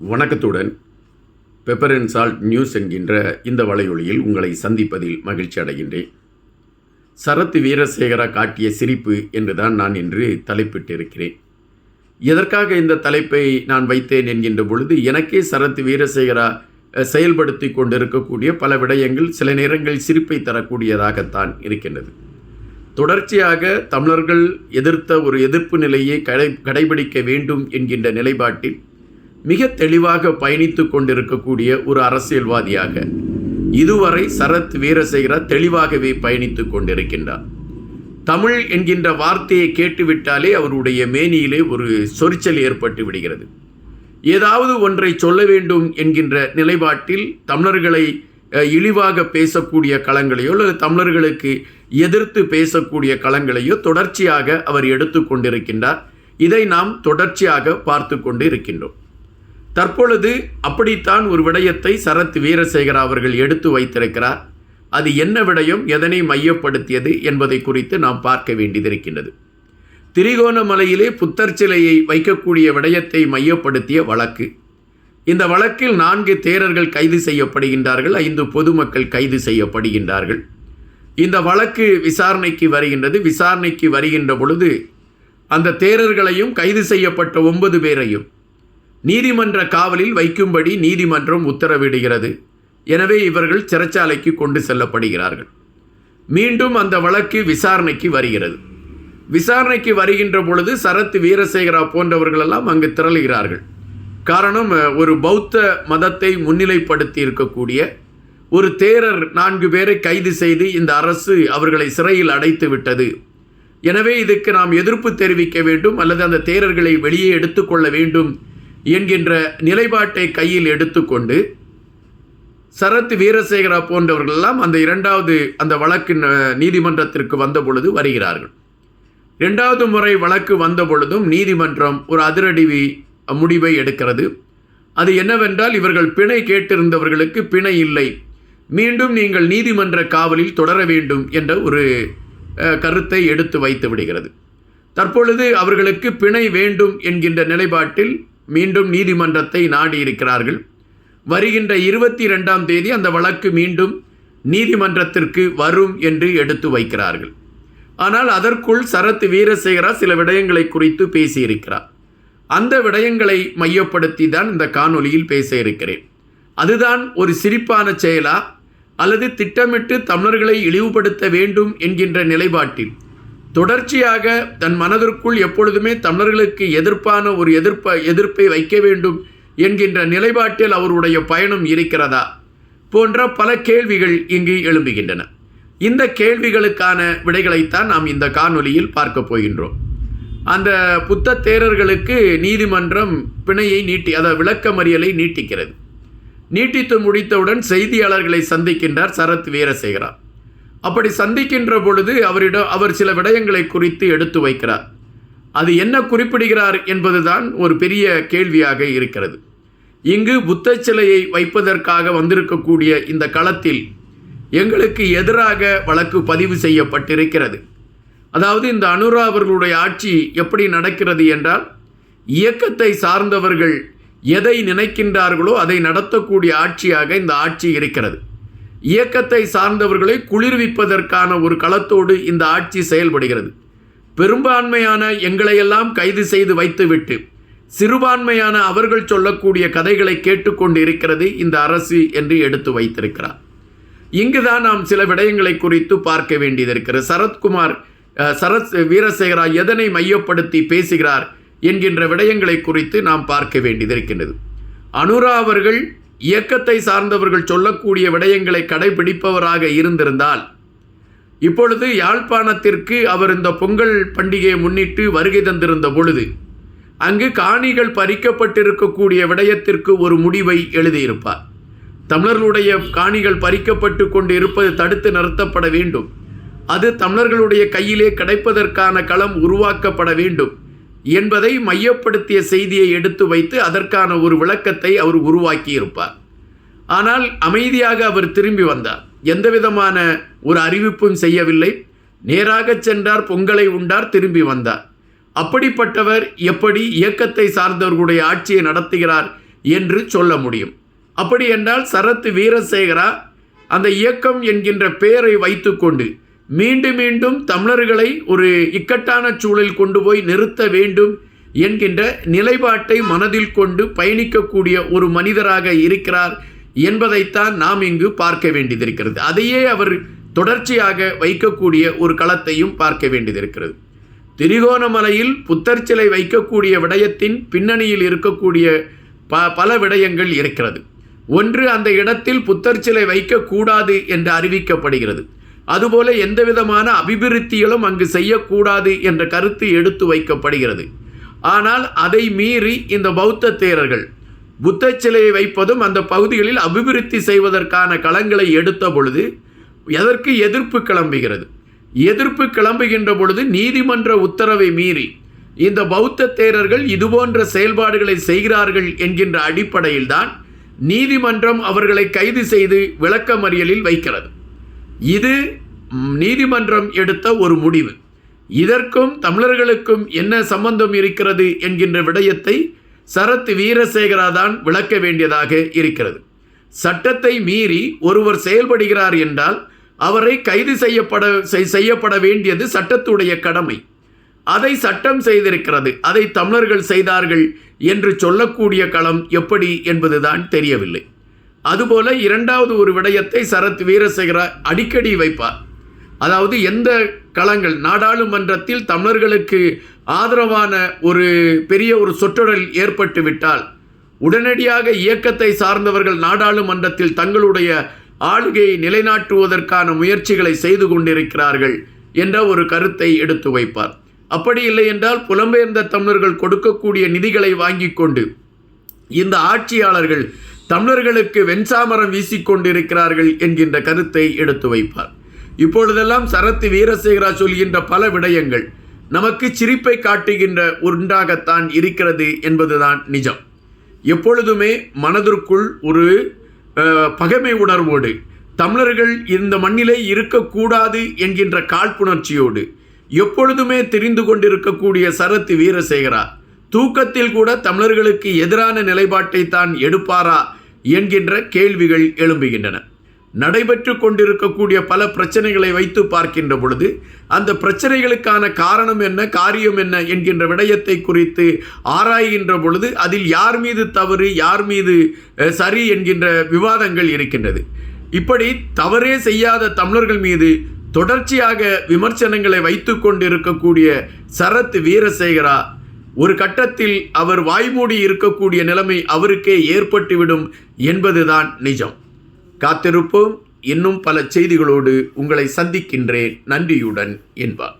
வணக்கத்துடன் pepper and salt news என்கின்ற இந்த வலையொலியில் உங்களை சந்திப்பதில் மகிழ்ச்சி அடைகின்றேன். சரத் வீரசேகரா காட்டிய சிரிப்பு என்றுதான் நான் இன்று தலைப்பிட்டிருக்கிறேன். எதற்காக இந்த தலைப்பை நான் வைத்தேன் என்கின்ற பொழுது எனக்கே சரத் வீரசேகரா செயல்படுத்தி கொண்டிருக்கக்கூடிய பல விடயங்கள் சில நேரங்களில் சிரிப்பை தரக்கூடியதாகத்தான் இருக்கின்றது. தொடர்ச்சியாக தமிழர்கள் எதிர்த்த ஒரு எதிர்ப்பு நிலையை கடை கடைபிடிக்க வேண்டும் என்கின்ற நிலைப்பாட்டில் மிக தெளிவாக பயணித்து கொண்டிருக்கக்கூடிய ஒரு அரசியல்வாதியாக இதுவரை சரத் வீரசேகரா தெளிவாகவே பயணித்து கொண்டிருக்கின்றார். தமிழ் என்கின்ற வார்த்தையை கேட்டுவிட்டாலே அவருடைய மேனியிலே ஒரு சொரிச்சல் ஏற்பட்டு விடுகிறது. ஏதாவது ஒன்றை சொல்ல வேண்டும் என்கின்ற நிலைப்பாட்டில் தமிழர்களை இழிவாக பேசக்கூடிய களங்களையோ அல்லது தமிழர்களுக்கு எதிர்த்து பேசக்கூடிய களங்களையோ தொடர்ச்சியாக அவர் எடுத்து கொண்டிருக்கின்றார். இதை நாம் தொடர்ச்சியாக பார்த்து கொண்டு இருக்கின்றோம். தற்பொழுது அப்படித்தான் ஒரு விடயத்தை சரத் வீரசேகர் அவர்கள் எடுத்து வைத்திருக்கிறார். அது என்ன விடயம் எதனை மையப்படுத்தியது என்பதை குறித்து நாம் பார்க்க வேண்டியதிருக்கின்றது திரிகோணமலையிலே புத்தர் சிலையை வைக்கக்கூடிய விடயத்தை மையப்படுத்திய வழக்கு. இந்த வழக்கில் நான்கு தேரர்கள் கைது செய்யப்படுகின்றார்கள் ஐந்து பொதுமக்கள் கைது செய்யப்படுகின்றார்கள். இந்த வழக்கு விசாரணைக்கு வருகின்றது. விசாரணைக்கு வருகின்ற பொழுது அந்த தேரர்களையும் கைது செய்யப்பட்ட ஒன்பது பேரையும் நீதிமன்ற காவலில் வைக்கும்படி நீதிமன்றம் உத்தரவிடுகிறது. எனவே இவர்கள் சிறைச்சாலைக்கு கொண்டு செல்லப்படுகிறார்கள். மீண்டும் அந்த வழக்கு விசாரணைக்கு வருகிறது. விசாரணைக்கு வருகின்ற பொழுது சரத் வீரசேகரா போன்றவர்களெல்லாம் அங்கு திரளுகிறார்கள். காரணம் ஒரு பௌத்த மதத்தை முன்னிலைப்படுத்தி இருக்கக்கூடிய ஒரு தேரர் நான்கு பேரை கைது செய்து இந்த அரசு அவர்களை சிறையில் அடைத்து விட்டது. எனவே இதுக்கு நாம் எதிர்ப்பு தெரிவிக்க வேண்டும் அல்லது அந்த தேரர்களை வெளியே எடுத்துக்கொள்ள வேண்டும் என்கின்ற நிலைப்பாட்டை கையில் எடுத்துக்கொண்டு சரத் வீரசேகரா போன்றவர்களெல்லாம் அந்த இரண்டாவது அந்த வழக்கு நீதிமன்றத்திற்கு வந்த பொழுது வருகிறார்கள். இரண்டாவது முறை வழக்கு வந்த பொழுதும் நீதிமன்றம் ஒரு அதிரடிவி முடிவை எடுக்கிறது. அது என்னவென்றால் இவர்கள் பிணை கேட்டிருந்தவர்களுக்கு பிணை இல்லை. மீண்டும் நீங்கள் நீதிமன்ற காவலில் தொடர வேண்டும் என்ற ஒரு கருத்தை எடுத்து வைத்து விடுகிறது. தற்பொழுது அவர்களுக்கு பிணை வேண்டும் என்கின்ற நிலைப்பாட்டில் மீண்டும் நீதிமன்றத்தை நாடி இருக்கிறார்கள் வருகின்ற இருபத்தி ரெண்டாம் தேதி அந்த வழக்கு மீண்டும் நீதிமன்றத்திற்கு வரும் என்று எடுத்து வைக்கிறார்கள். ஆனால் அதற்குள் சரத் வீரசேகரா சில விடயங்களை குறித்து பேசியிருக்கிறார். அந்த விடயங்களை மையப்படுத்தி தான் இந்த காணொளியில் பேச இருக்கிறேன். அதுதான் ஒரு சிரிப்பான செயலா அல்லது திட்டமிட்டு தமிழர்களை இழிவுபடுத்த வேண்டும் என்கின்ற நிலைப்பாட்டில் தொடர்ச்சியாக தன் மனதிற்குள் எப்பொழுதுமே தமிழர்களுக்கு எதிர்ப்பான ஒரு எதிர்ப்ப எதிர்ப்பை வைக்க வேண்டும் என்கின்ற நிலைப்பாட்டில் அவருடைய பயணம் இருக்கிறதா போன்ற பல கேள்விகள் இங்கு எழும்புகின்றன. இந்த கேள்விகளுக்கான விடைகளைத்தான் நாம் இந்த காணொலியில் பார்க்க போகின்றோம். அந்த புத்த தேரர்களுக்கு நீதிமன்றம் பிணையை நீட்டி அதாவது விளக்கமறியலை நீட்டிக்கிறது. நீட்டித்து முடித்தவுடன் செய்தியாளர்களை சந்திக்கின்றார் சரத் வீரசேகரா. அப்படி சந்திக்கின்ற பொழுது அவரிடம் அவர் சில விடயங்களை குறித்து எடுத்து வைக்கிறார். அது என்ன குறிப்பிடுகிறார் என்பதுதான் ஒரு பெரிய கேள்வியாக இருக்கிறது. இங்கு புத்த சிலையை வைப்பதற்காக வந்திருக்கக்கூடிய இந்த களத்தில் எங்களுக்கு எதிராக வழக்கு பதிவு செய்யப்பட்டிருக்கிறது. அதாவது இந்த அனுரா அவர்களுடைய ஆட்சி எப்படி நடக்கிறது என்றால் இயக்கத்தை சார்ந்தவர்கள் எதை நினைக்கின்றார்களோ அதை நடத்தக்கூடிய ஆட்சியாக இந்த ஆட்சி இருக்கிறது. இயக்கத்தை சார்ந்தவர்களை குளிர்விப்பதற்கான ஒரு களத்தோடு இந்த ஆட்சி செயல்படுகிறது. பெரும்பான்மையான எங்களையெல்லாம் கைது செய்து வைத்துவிட்டு சிறுபான்மையான அவர்கள் சொல்லக்கூடிய கதைகளை கேட்டுக்கொண்டு இருக்கிறது இந்த அரசு என்று எடுத்து வைத்திருக்கிறார். இங்குதான் நாம் சில விடயங்களை குறித்து பார்க்க வேண்டியது இருக்கிறது சரத்குமார் சரத் வீரசேகரா எதனை மையப்படுத்தி பேசுகிறார் என்கின்ற விடயங்களை குறித்து நாம் பார்க்க வேண்டியது இருக்கின்றது அனுரா அவர்கள் இயக்கத்தை சார்ந்தவர்கள் சொல்லக்கூடிய விடயங்களை கடைபிடிப்பவராக இருந்திருந்தால் இப்பொழுது யாழ்ப்பாணத்திற்கு அவர் இந்த பொங்கல் பண்டிகையை முன்னிட்டு வருகை தந்திருந்த பொழுது அங்கு காணிகள் பறிக்கப்பட்டிருக்கக்கூடிய விடயத்திற்கு ஒரு முடிவை எழுதியிருப்பார். தமிழர்களுடைய காணிகள் பறிக்கப்பட்டு கொண்டு இருப்பது தடுத்து நிறுத்தப்பட வேண்டும். அது தமிழர்களுடைய கையிலே கிடைப்பதற்கான களம் உருவாக்கப்பட வேண்டும். என்பதை மையப்படுத்திய செய்தியை எடுத்து வைத்து அதற்கான ஒரு விளக்கத்தை அவர் உருவாக்கியிருப்பார். ஆனால் அமைதியாக அவர் திரும்பி வந்தார். எந்த விதமான ஒரு அறிவிப்பும் செய்யவில்லை. நேராக சென்றார் பொங்கலை உண்டார் திரும்பி வந்தார். அப்படிப்பட்டவர் எப்படி இயக்கத்தை சார்ந்தவர்களுடைய ஆட்சியை நடத்துகிறார் என்று சொல்ல முடியும். அப்படி என்றால் சரத் வீரசேகரா அந்த இயக்கம் என்கின்ற பெயரை வைத்துக்கொண்டு மீண்டும் மீண்டும் தமிழர்களை ஒரு இக்கட்டான சூழலில் கொண்டு போய் நிறுத்த வேண்டும் என்கின்ற நிலைப்பாட்டை மனதில் கொண்டு பயணிக்கக்கூடிய ஒரு மனிதராக இருக்கிறார் என்பதைத்தான் நாம் இங்கு பார்க்க வேண்டியதிருக்கிறது அதையே அவர் தொடர்ச்சியாக வைக்கக்கூடிய ஒரு களத்தையும் பார்க்க வேண்டியதிருக்கிறது திரிகோணமலையில் புத்தர் சிலை வைக்கக்கூடிய விடயத்தின் பின்னணியில் இருக்கக்கூடிய ப பல விடயங்கள் இருக்கிறது. ஒன்று அந்த இடத்தில் புத்தர் சிலை வைக்கக்கூடாது என்று அறிவிக்கப்படுகிறது. அதுபோல எந்த விதமான அபிவிருத்திகளும் அங்கு செய்யக்கூடாது என்ற கருத்து எடுத்து வைக்கப்படுகிறது. ஆனால் அதை மீறி இந்த பௌத்த தேரர்கள் புத்த சிலையை வைப்பதும் அந்த பகுதிகளில் அபிவிருத்தி செய்வதற்கான களங்களை எடுத்த பொழுது எதற்கு எதிர்ப்பு கிளம்புகிறது? எதிர்ப்பு கிளம்புகின்ற பொழுது நீதிமன்ற உத்தரவை மீறி இந்த பௌத்த தேரர்கள் இதுபோன்ற செயல்பாடுகளை செய்கிறார்கள் என்கின்ற அடிப்படையில்தான் நீதிமன்றம் அவர்களை கைது செய்து விளக்கமறியலில் வைக்கிறது. இது நீதிமன்றம் எடுத்த ஒரு முடிவு. இதற்கும் தமிழர்களுக்கும் என்ன சம்பந்தம் இருக்கிறது என்கின்ற விடயத்தை சரத் வீரசேகரா தான் விளக்க வேண்டியதாக இருக்கிறது. சட்டத்தை மீறி ஒருவர் செயல்படுகிறார் என்றால் அவரை கைது செய்யப்பட செய்- செய்யப்பட வேண்டியது சட்டத்துடைய கடமை. அதை சட்டம் செய்திருக்கிறது அதை தமிழர்கள் செய்தார்கள் என்று சொல்லக்கூடிய களம் எப்படி என்பதுதான் தெரியவில்லை. அதுபோல இரண்டாவது ஒரு விடயத்தை சரத் வீரசேகரா அடிக்கடி வைப்பார். அதாவது எந்த களங்கள் நாடாளுமன்றத்தில் தமிழர்களுக்கு ஆதரவான ஒரு பெரிய ஒரு சொற்றொடல் ஏற்பட்டு விட்டால் உடனடியாக இயக்கத்தை சார்ந்தவர்கள் நாடாளுமன்றத்தில் தங்களுடைய ஆளுகையை நிலைநாட்டுவதற்கான முயற்சிகளை செய்து கொண்டிருக்கிறார்கள் என்ற ஒரு கருத்தை எடுத்து வைப்பார். அப்படி இல்லை என்றால் புலம்பெயர்ந்த தமிழர்கள் கொடுக்கக்கூடிய நிதிகளை வாங்கிக் கொண்டு இந்த ஆட்சியாளர்கள் தமிழர்களுக்கு வெண்சாமரம் வீசிக்கொண்டிருக்கிறார்கள் என்கின்ற கருத்தை எடுத்து வைப்பார். இப்பொழுதெல்லாம் சரத்து வீரசேகரா சொல்கின்ற பல விடயங்கள் நமக்கு சிரிப்பை காட்டுகின்ற ஒன்றாகத்தான் இருக்கிறது என்பதுதான் நிஜம். எப்பொழுதுமே மனதிற்குள் ஒரு பகைமை உணர்வோடு தமிழர்கள் இந்த மண்ணிலே இருக்கக்கூடாது என்கின்ற காழ்ப்புணர்ச்சியோடு எப்பொழுதுமே தெரிந்து கொண்டிருக்கக்கூடிய சரத்து வீரசேகரா தூக்கத்தில் கூட தமிழர்களுக்கு எதிரான நிலைப்பாட்டை தான் எடுப்பாரா என்கின்ற கேள்விகள் எழும்புகின்றன. நடைபெற்று கொண்டிருக்கக்கூடிய பல பிரச்சனைகளை வைத்து பார்க்கின்ற பொழுது அந்த பிரச்சனைகளுக்கான காரணம் என்ன காரியம் என்ன என்கின்ற விடயத்தை குறித்து ஆராய்கின்ற பொழுது அதில் யார் மீது தவறு யார் மீது சரி என்கின்ற விவாதங்கள் இருக்கின்றது. இப்படி தவறே செய்யாத தமிழர்கள் மீது தொடர்ச்சியாக விமர்சனங்களை வைத்து கொண்டிருக்கக்கூடிய சரத் வீரசேகரா ஒரு கட்டத்தில் அவர் வாய்மூடி இருக்கக்கூடிய நிலைமை அவருக்கே ஏற்பட்டுவிடும் என்பதுதான் நிஜம். காத்திருப்போம். இன்னும் பல செய்திகளோடு உங்களை சந்திக்கின்றேன். நன்றியுடன் என்பார்.